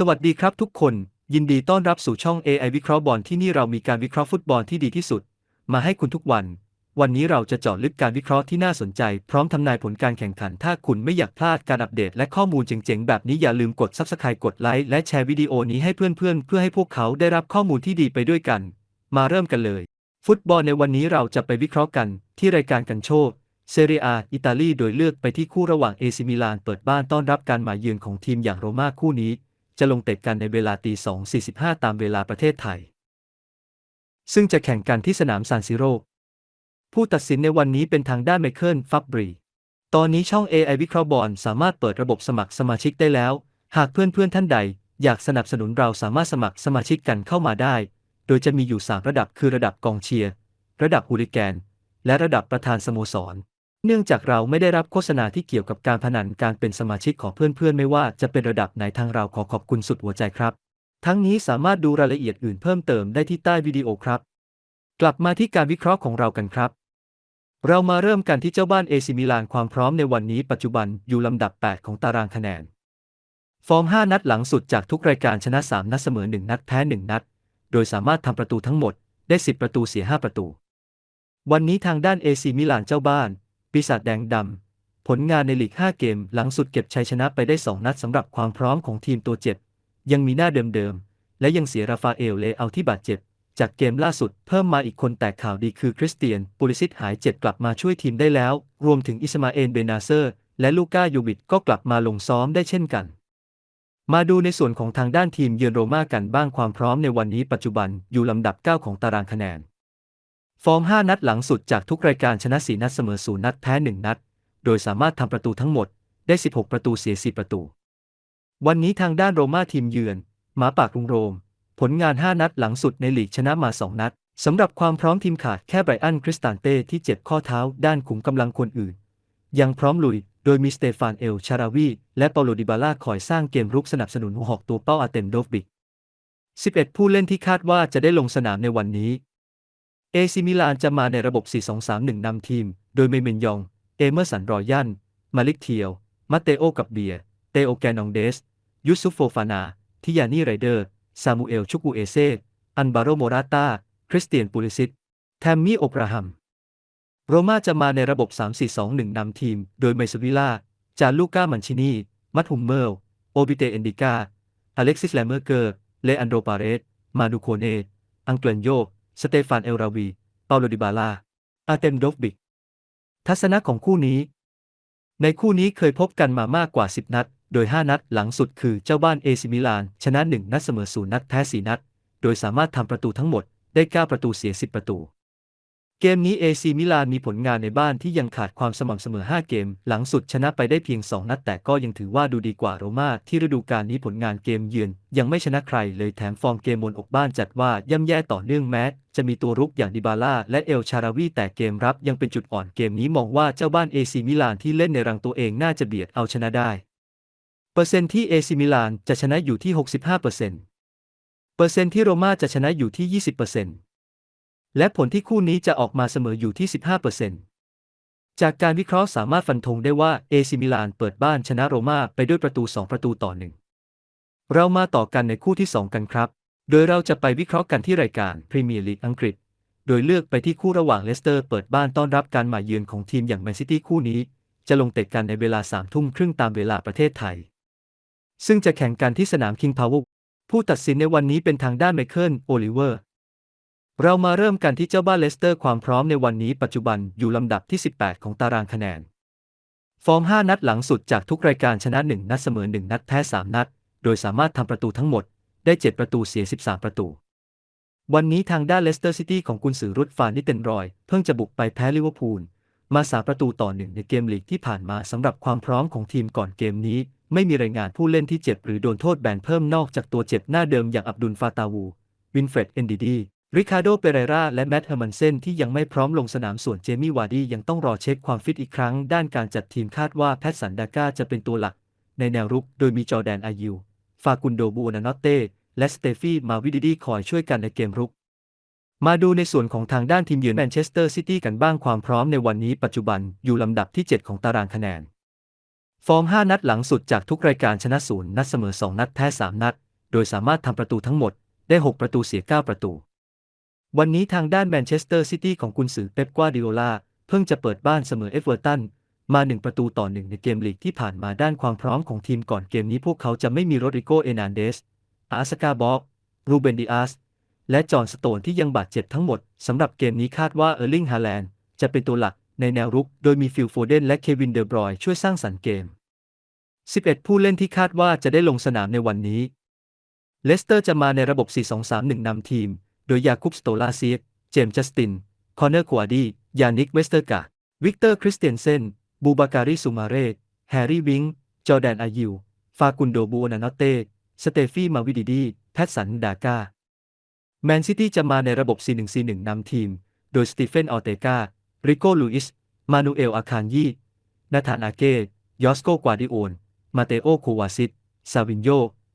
สวัสดีครับทุกคน ยินดีต้อนรับสู่ช่อง AI วิเคราะห์บอลที่นี่เรามีการวิเคราะห์ฟุตบอลที่ดีที่สุด มาให้คุณทุกวัน วันนี้เราจะเจาะลึกการวิเคราะห์ที่น่าสนใจ พร้อมทำนายผลการแข่งขัน ถ้าคุณไม่อยากพลาดการอัปเดตและข้อมูลเจ๋งๆ แบบนี้อย่าลืมกด Subscribe กดไลค์และแชร์วิดีโอนี้ให้เพื่อนๆ เพื่อให้พวกเขาได้รับข้อมูลที่ดีไปด้วยกัน มาเริ่มกันเลย ฟุตบอลในวันนี้เราจะไปวิเคราะห์กัน ที่รายการกันโชคเซเรียอิตาลีโดยเลือกไปที่คู่ระหว่างเอซิมิลานเปิดบ้านต้อนรับการมาเยือนของทีมอย่างโรม่าคู่นี้ จะลงเตะกันในเวลาตี2.45 ตามเวลาประเทศไทย ซึ่งจะแข่งกันที่สนามซานซิโร ผู้ตัดสินในวันนี้เป็นทางด้านไมเคิลฟับบรี ตอนนี้ช่อง AI วิเคราะห์บอลสามารถเปิดระบบสมัครสมาชิกได้แล้ว หากเพื่อนๆท่านใด อยากสนับสนุนเราสามารถสมัครสมาชิกกันเข้ามาได้ โดยจะมีอยู่ 3 ระดับคือระดับกองเชียร์ ระดับฮูลิแกน และระดับประธานสโมสร เนื่องจากเราไม่ได้รับโฆษณาที่เกี่ยวกับการพนันการเป็นสมาชิกของเพื่อนๆ ไม่ว่าจะเป็นระดับไหนทางเราขอขอบคุณสุดหัวใจครับ ทั้งนี้สามารถดูรายละเอียดอื่นเพิ่มเติมได้ที่ใต้วิดีโอครับ กลับมาที่การวิเคราะห์ของเรากันครับ เรามาเริ่มกันที่เจ้าบ้านเอซิมิลานความพร้อมในวันนี้ปัจจุบันอยู่ลำดับ 8 ของตารางคะแนน ฟอร์ม 5 นัดหลังสุดจากทุกรายการชนะ 3 นัดเสมอ 1 นัดแพ้ 1 นัด โดยสามารถทำประตูทั้งหมดได้ 10 ประตูเสีย 5 ประตู วันนี้ทางด้านเอซิมิลานเจ้าบ้าน ปีศาจแดงดำ ผลงานในลีก 5 เกมหลังสุดเก็บชัยชนะไปได้ 2 นัดสำหรับความพร้อมของทีมตัวเจ็บ ยังมีหน้าเดิมๆ และยังเสียราฟาเอลเลเอาที่บาดเจ็บ จากเกมล่าสุดเพิ่มมาอีกคนแต่ข่าวดีคือคริสเตียนปูลิซิตหายเจ็บกลับมาช่วยทีมได้แล้ว รวมถึงอิสมาเอลเบนาเซอร์ และลูก้ายูบิดก็กลับมาลงซ้อมได้เช่นกัน มาดูในส่วนของทางด้านทีมเยือนโรม่ากันบ้างความพร้อมในวันนี้ปัจจุบันอยู่ลำดับ 9 ของตารางคะแนน ฟอร์ม 5 นัดหลังสุดจากทุกรายการชนะ 4 นัดเสมอ 0 นัดแพ้ 1 นัด โดยสามารถทำประตูทั้งหมดได้ 16 ประตูเสีย 4 ประตู วันนี้ทางด้านโรม่าทีมเยือนหมาป่ากรุงโรม ผลงาน 5 นัดหลังสุดในลีกชนะมา 2 นัดสำหรับความพร้อมทีมขาดแค่ไบรอันคริสตานเต้ที่เจ็บข้อเท้าด้านขุมกำลังคนอื่น ยังพร้อมลุย โดยมีสเตฟานเอลชาราวีและเปาโลดิบาล่าคอยสร้างเกมรุกสนับสนุนหัวหอกตัวเป้าอาเตมโดฟบิก11 ผู้เล่นที่คาดว่าจะได้ลงสนามในวันนี้ เอซิมิลานจะมาในระบบ 4-2-3-1 นำทีม โดยเมเมนยอง เอเมอร์สันรอยัน มาลิกเทียว มาเตโอกับเบีย เตโอแกนองเดส ยุสซุฟโฟฟานา ทิยานีไรเดอร์ ซามูเอล ชุกูเอเซ อันบาโรโมราตา คริสเตียนปูลิซิต แทมมี่โอบราฮัม โรม่าจะมาในระบบ 3-4-2-1 นำทีม โดยเมซวิล่า จาลูก้ามันชินี มัตฮุมเมล โอบิเตเอนดิกาอเล็กซิสแลมเมอร์เกอร์ เลอันโดปาเรส มานูโคเน อังเกลนโย สเตฟานเอลราวี เปาโลดิบาลา อาเตมโดฟบิก ทัศนะของคู่นี้ ในคู่นี้เคยพบกันมามากกว่า 10 นัด โดย 5 นัดหลังสุดคือเจ้าบ้านเอซิมิลาน ชนะ 1 นัดเสมอ0นัดแพ้ 4 นัด โดยสามารถทำประตูทั้งหมดได้ 9 ประตูเสีย 10 ประตู เกมนี้เอซิมิลานมีผลงานในบ้านที่ยังขาดความสม่ำเสมอ 5 เกม หลังสุดชนะไปได้เพียง 2 นัดแต่ก็ยังถือว่าดูดีกว่าโรม่าที่ฤดูกาลนี้ผลงานเกมเยือนยังไม่ชนะใครเลยแถมฟอร์มเกมบนอกบ้านจัดว่าย่ำแย่ต่อเนื่องแม้ จะมีตัวรุกอย่างดิบาล่าและเอลชาราวีแต่เกมรับยังเป็นจุดอ่อนเกมนี้มองว่าเจ้าบ้านเอซิมิลานที่เล่นในรังตัวเองน่าจะเบียดเอาชนะได้ เปอร์เซ็นต์ที่เอซิมิลานจะชนะอยู่ที่ 65%เปอร์เซ็นต์เปอร์เซ็นต์ที่โรม่าจะชนะอยู่ที่ 20% และผลที่คู่นี้จะออกมาเสมออยู่ที่ 15%จากการวิเคราะห์สามารถฟันธงได้ว่าเอซิมิลานเปิดบ้านชนะโรม่าไปด้วยประตู 2 ประตูต่อหนึ่งเรามาต่อกันในคู่ที่ 2 กันครับ โดยเราจะไปวิเคราะห์กันที่รายการพรีเมียร์ลีกอังกฤษ โดยเลือกไปที่คู่ระหว่างเลสเตอร์เปิดบ้านต้อนรับการมาเยือนของทีมอย่างแมนซิตี้คู่นี้ จะลงเตะกันในเวลา3ทุ่มครึ่งตามเวลาประเทศไทย ซึ่งจะแข่งกันที่สนามคิงพาวเวอร์ผู้ตัดสินในวันนี้เป็นทางด้านไมเคิลโอลิเวอร์ เรามาเริ่มกันที่เจ้าบ้านเลสเตอร์ความพร้อมในวันนี้ปัจจุบันอยู่ลำดับที่ 18 ของตารางคะแนน ฟอร์ม 5 นัดหลังสุดจากทุกรายการชนะ 1 นัดเสมอ 1 นัดแพ้ 3 นัด โดยสามารถทำประตูทั้งหมด ได้ 7 ประตูเสีย 13 ประตู วันนี้ทางด้านเลสเตอร์ซิตี้ของกุนซือรุดฟานนิเตนรอย เพิ่งจะบุกไปแพ้ลิเวอร์พูลมาสาประตูต่อหนึ่งในเกมลีกที่ผ่านมาสำหรับความพร้อมของทีมก่อนเกมนี้ ไม่มีรายงานผู้เล่นที่เจ็บหรือโดนโทษแบนเพิ่มนอกจากตัวเจ็บหน้าเดิมอย่างอับดุลฟาตาวู วินเฟรดเอนดิดี ริคาโด เปเรรา และแมตต์เฮอร์มันเซนที่ยังไม่พร้อมลงสนามส่วนเจมี่วาร์ดี้ยังต้องรอเช็คความฟิตอีกครั้ง ด้านการจัดทีมคาดว่าแพทสันดาก้าจะเป็นตัวหลัก ในแนวรุกโดยมีจอแดนอายูฟากุนโดบูนานอตเต้ และสเตฟี่มาวิดิดีคอยช่วยกันในเกมรุก มาดูในส่วนของทางด้านทีมเยือนแมนเชสเตอร์ซิตี้กันบ้างความพร้อมในวันนี้ปัจจุบันอยู่ลำดับที่ 7 ของตารางคะแนน ฟอร์ม 5 นัดหลังสุดจากทุกรายการชนะศูนย์นัดเสมอ 2 นัดแพ้ 3 นัด โดยสามารถทำประตูทั้งหมดได้ 6 ประตูเสีย 9 ประตู วันนี้ทางด้านแมนเชสเตอร์ซิตี้ของกุนซือเป๊ปกวาดิโอลา เพิ่งจะเปิดบ้านเสมอเอเวอร์ตันมา1ประตูต่อ1ในเกมลีกที่ผ่านมาด้านความพร้อมของทีมก่อนเกมนี้พวกเขาจะไม่มีโรดริโกเอนันเดส อาสกาบอกรูเบนดิอาส และจอห์นสโตนที่ยังบาดเจ็บทั้งหมด สำหรับเกมนี้คาดว่าเออร์ลิงฮาแลนด์จะเป็นตัวหลักในแนวรุก โดยมีฟิลโฟเดนและเควินเดอบรอยช่วยสร้างสรรค์เกม 11 ผู้เล่นที่คาดว่าจะได้ลงสนามในวันนี้ เลสเตอร์จะมาในระบบ 4-2-3-1นำทีม โดยยาคุปสโตลาเซียเจมส์จัสติน คอนเนอร์ควาดี ยานิกเวสเตอร์กาวิกเตอร์คริสเตียนเซน บูบาการีซูมาเรตแฮร์รี่วิง จอแดนอายิว ฟากุนโดบูอนานอเต้สเตฟี่มาวิดิดี แพทสัน ดากาแมนซิตี้จะมาในระบบ4-1-4-1นำทีม โดยสตีเฟน ออเตกา ริโกลูอิส มานูเอล อาคานยีนาธาน อาเกยอสโกกวาดิโอน มาเตโอโควาซิต ซาวินโย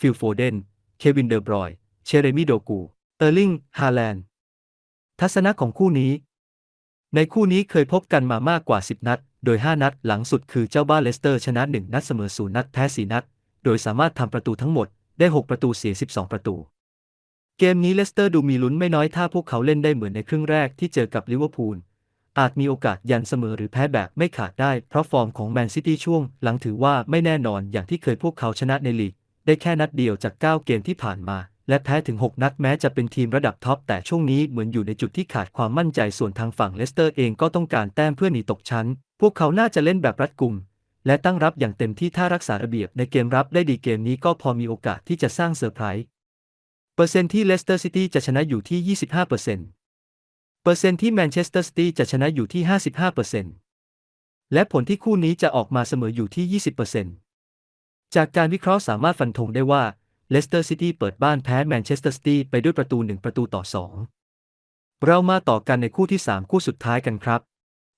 ฟิลโฟเดน เควิน เดอบรอย เชเรมิโดกู เออร์ลิง ฮาแลนด์ ทัศนะของคู่นี้ ในคู่นี้เคยพบกันมามากกว่า 10 นัด โดย 5 นัดหลังสุดคือเจ้าบ้านเลสเตอร์ชนะ 1 นัดเสมอ0นัดแพ้ 4 นัด โดยสามารถทำประตูทั้งหมดได้ 6 ประตูเสีย 12 ประตู เกมนี้เลสเตอร์ดูมีลุ้นไม่น้อยถ้าพวกเขาเล่นได้เหมือนในครึ่งแรกที่เจอกับลิเวอร์พูลอาจมีโอกาสยันเสมอหรือแพ้แบบไม่ขาดได้ เพราะฟอร์มของแมนซิตี้ช่วง หลังถือว่าไม่แน่นอนอย่างที่เคยพวกเขาชนะในลีก ได้แค่นัดเดียวจาก 9 เกมที่ผ่านมา และแพ้ถึง 6 นัดแม้จะเป็นทีมระดับท็อปแต่ช่วงนี้เหมือนอยู่ในจุดที่ขาดความมั่นใจส่วนทางฝั่งเลสเตอร์เองก็ต้องการแต้มเพื่อหนีตกชั้น พวกเขาน่าจะเล่นแบบรัดกุม และตั้งรับอย่างเต็มที่ถ้ารักษาระเบียบในเกมรับได้ดีเกมนี้ก็พอมีโอกาสที่จะสร้างเซอร์ไพรส์เปอร์เซ็นต์ที่เลสเตอร์ซิตี้จะชนะอยู่ที่ 25%เปอร์เซ็นต์เปอร์เซ็นต์ที่แมนเชสเตอร์ซิตี้จะชนะอยู่ที่ 55%และผลที่คู่นี้จะออกมาเสมออยู่ที่ 20%จากการวิเคราะห์สามารถฟันธงได้ว่า เลสเตอร์ซิตี้เปิดบ้านแพ้แมนเชสเตอร์ซิตี้ไปด้วยประตู 1 ประตูต่อ 2 เรามาต่อกันในคู่ที่ 3 คู่สุดท้ายกันครับ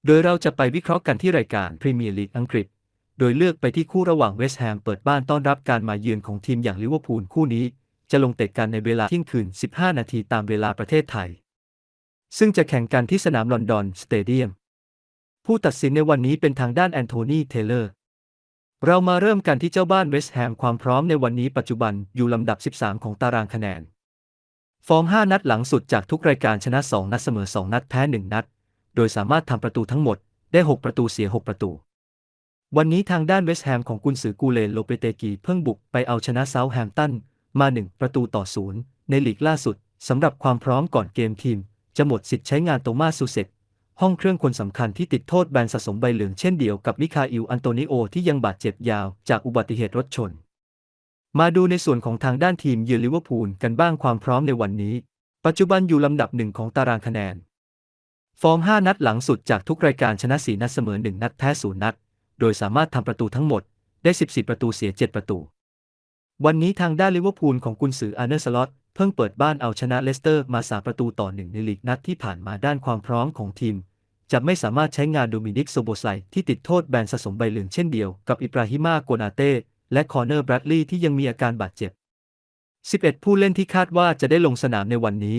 โดยเราจะไปวิเคราะห์กันที่รายการพรีเมียร์ลีกอังกฤษ โดยเลือกไปที่คู่ระหว่างเวสต์แฮมเปิดบ้านต้อนรับการมาเยือนของทีมอย่างลิเวอร์พูลคู่นี้ จะลงเตะกันในเวลาเที่ยงคืน 15 นาทีตามเวลาประเทศไทย ซึ่งจะแข่งกันที่สนามลอนดอนสเตเดียม ผู้ตัดสินในวันนี้เป็นทางด้านแอนโทนีเทเลอร์ เรามาเริ่มกันที่เจ้าบ้านเวสต์แฮมความพร้อมในวันนี้ปัจจุบันอยู่ลำดับ 13 ของตารางคะแนน ฟอร์ม 5 นัดหลังสุดจากทุกรายการชนะ 2 นัดเสมอ 2 นัดแพ้ 1 นัด โดยสามารถทำประตูทั้งหมดได้ 6 ประตูเสีย 6 ประตู วันนี้ทางด้านเวสต์แฮมของกุนซือกูเลนโลเปเตกีเพิ่งบุกไปเอาชนะเซาท์แฮมตันมา 1 ประตูต่อศูนย์ในลีกล่าสุดสำหรับความพร้อมก่อนเกมทีม จะหมดสิทธิ์ใช้งานโตมาซูเซก ห้องเครื่องคนสำคัญที่ติดโทษแบนสะสมใบเหลืองเช่นเดียวกับมิคาอิลอันโตนิโอที่ยังบาดเจ็บยาวจากอุบัติเหตุรถชน มาดูในส่วนของทางด้านทีมเยือนลิเวอร์พูลกันบ้างความพร้อมในวันนี้ ปัจจุบันอยู่ลำดับหนึ่งของตารางคะแนน ฟอร์ม 5 นัดหลังสุดจากทุกรายการชนะ4นัดเสมอ 1 นัดแพ้0นัด โดยสามารถทำประตูทั้งหมดได้ 14 ประตูเสีย 7 ประตู วันนี้ทางด้านลิเวอร์พูลของกุนซืออาร์เนอร์สล็อต เพิ่งเปิดบ้านเอาชนะเลสเตอร์มาสามประตูต่อหนึ่งในลีกนัดที่ผ่านมาด้านความพร้อมของทีม จะไม่สามารถใช้งานโดมินิกโซโบไซที่ติดโทษแบนสะสมใบเหลืองเช่นเดียวกับอิบราฮิมาโกนาเต้และคอร์เนอร์แบรดลีย์ที่ยังมีอาการบาดเจ็บ 11 ผู้เล่นที่คาดว่าจะได้ลงสนามในวันนี้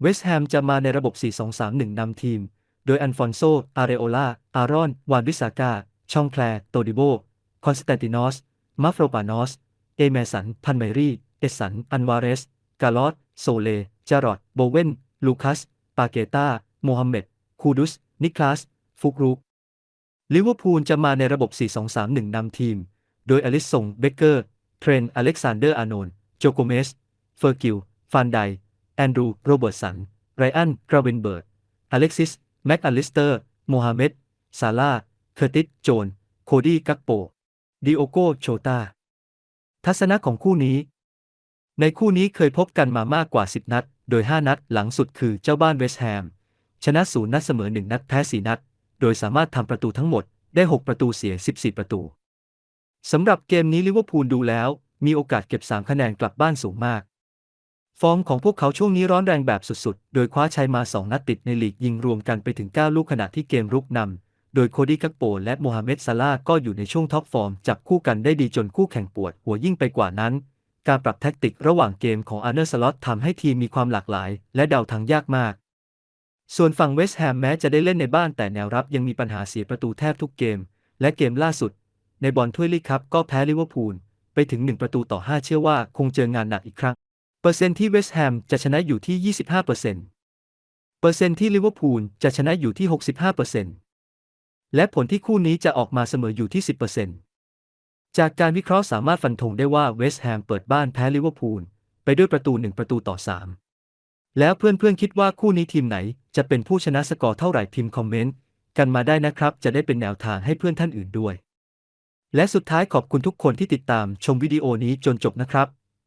เวสต์แฮมจะมาในระบบ 4-2-3-1 นำทีม โดยอันฟอนโซ อาเรโอลา อารอน วานวิสากา ชองแคลร์โตดิโบ คอนสแตนตินอส มาฟโรปานอส เอเมสัน พันไมรี เอสัน อันวาเรส กาลอสโซเล จารอด โบเวน ลูคัส ปาเกตาโมฮัมเหม็ด คูดุส นิคลาส ฟุกรุก ลิเวอร์พูลจะมาในระบบ 4-2-3-1 นำทีม โดยอลิสซงเบเกอร์ เทรน อเล็กซานเดอร์ อานนโจโกเมส เฟอร์กิล ฟานได แอนดรู โรเบิร์ตสัน ไรอัน กราเวนเบิร์ดอเล็กซิส แม็กอลิสเตอร์ โมฮัมเหม็ด ซาร่าเคอร์ติส โจน โคดี้ กักโปดิโอโกโชตาทัศนะของคู่นี้ ในคู่นี้เคยพบกันมามากกว่า 10 นัด โดย 5 นัดหลังสุดคือเจ้าบ้านเวสต์แฮม ชนะศูนย์นัดเสมอ 1 นัดแพ้ 4 นัด โดยสามารถทำประตูทั้งหมดได้ 6 ประตูเสีย 14 ประตู สำหรับเกมนี้ลิเวอร์พูลดูแล้ว มีโอกาสเก็บ 3 คะแนนกลับบ้านสูงมาก ฟอร์มของพวกเขาช่วงนี้ร้อนแรงแบบสุดๆ โดยคว้าชัยมา 2 นัดติดในลีกยิงรวมกันไปถึง 9 ลูกขณะที่เกมรุกนำโดยโคดี้กักโปและโมฮัมเหม็ดซาลาห์ก็อยู่ในช่วงท็อปฟอร์มจับคู่กันได้ดีจนคู่แข่งปวด หัวยิ่งไปกว่านั้น การปรับแท็กติกระหว่างเกมของอาร์เนอร์สล็อตทำให้ทีมมีความหลากหลาย และเดาทางยากมาก ส่วนฝั่งเวสต์แฮมแม้จะได้เล่นในบ้านแต่แนวรับยังมีปัญหาเสียประตูแทบทุกเกม และเกมล่าสุด ในบอลถ้วยลีกครับก็แพ้ลิเวอร์พูลไปถึง 1 ประตูต่อ 5 เชื่อว่าคงเจองานหนักอีกครั้ง เปอร์เซ็นต์ที่เวสต์แฮมจะชนะอยู่ที่ 25%เปอร์เซ็นต์เปอร์เซ็นต์ที่ลิเวอร์พูลจะชนะอยู่ที่ 65%เปอร์เซ็นต์และผลที่คู่นี้จะออกมาเสมออยู่ที่ 10%เปอร์เซ็นต์ จากการวิเคราะห์สามารถฟันธงได้ว่าเวสต์แฮมเปิดบ้านแพ้ลิเวอร์พูลไปด้วยประตู 1 ประตูต่อ 3 แล้วเพื่อนๆคิดว่าคู่นี้ทีมไหนจะเป็นผู้ชนะสกอร์เท่าไหร่พิมพ์คอมเมนต์กันมาได้นะครับ จะได้เป็นแนวทางให้เพื่อนท่านอื่นด้วย และสุดท้ายขอบคุณทุกคนที่ติดตามชมวิดีโอนี้จนจบนะครับ